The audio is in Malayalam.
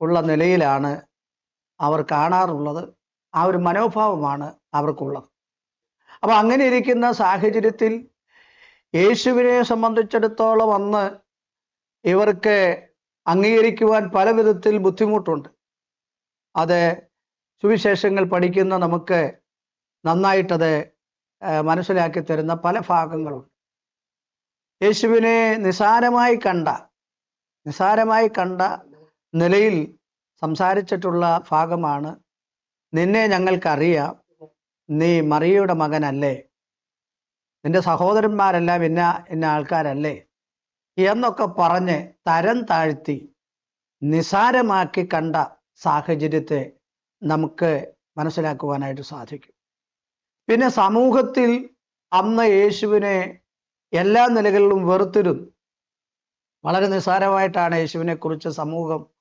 ഉള്ള നിലയിലാണ് അവർ കാണാറുള്ളത്. ആ ഒരു മനോഭാവമാണ് അവർക്കുള്ളത്. അപ്പോൾ അങ്ങനെ ഇരിക്കുന്ന സാഹചര്യത്തിൽ യേശുവിനെ സംബന്ധിച്ചിടത്തോളം അന്ന് ഇവർക്ക് അംഗീകരിക്കുവാൻ പല വിധത്തിൽ ബുദ്ധിമുട്ടുണ്ട്. അത് സുവിശേഷങ്ങൾ പഠിക്കുന്ന നമുക്ക് നന്നായിട്ടത് മനസ്സിലാക്കി തരുന്ന പല ഭാഗങ്ങളുണ്ട്. യേശുവിനെ നിസാരമായി കണ്ട നിസാരമായി കണ്ട നിലയിൽ സംസാരിച്ചിട്ടുള്ള ഭാഗമാണ് നിന്നെ ഞങ്ങൾക്കറിയാം. നീ മറിയയുടെ മകനല്ലേ. നിന്റെ സഹോദരന്മാരെല്ലാം ഇന്ന ഇന്ന ആൾക്കാരല്ലേ. എന്നൊക്കെ പറഞ്ഞ് തരം താഴ്ത്തി നിസാരമാക്കി കണ്ട സാഹചര്യത്തെ നമുക്ക് മനസ്സിലാക്കുവാനായിട്ട് സാധിക്കും. പിന്നെ സമൂഹത്തിൽ അന്ന് യേശുവിനെ എല്ലാ നിലകളിലും വെറുത്തിരുന്നു. വളരെ നിസ്സാരമായിട്ടാണ് യേശുവിനെ കുറിച്ച് സമൂഹം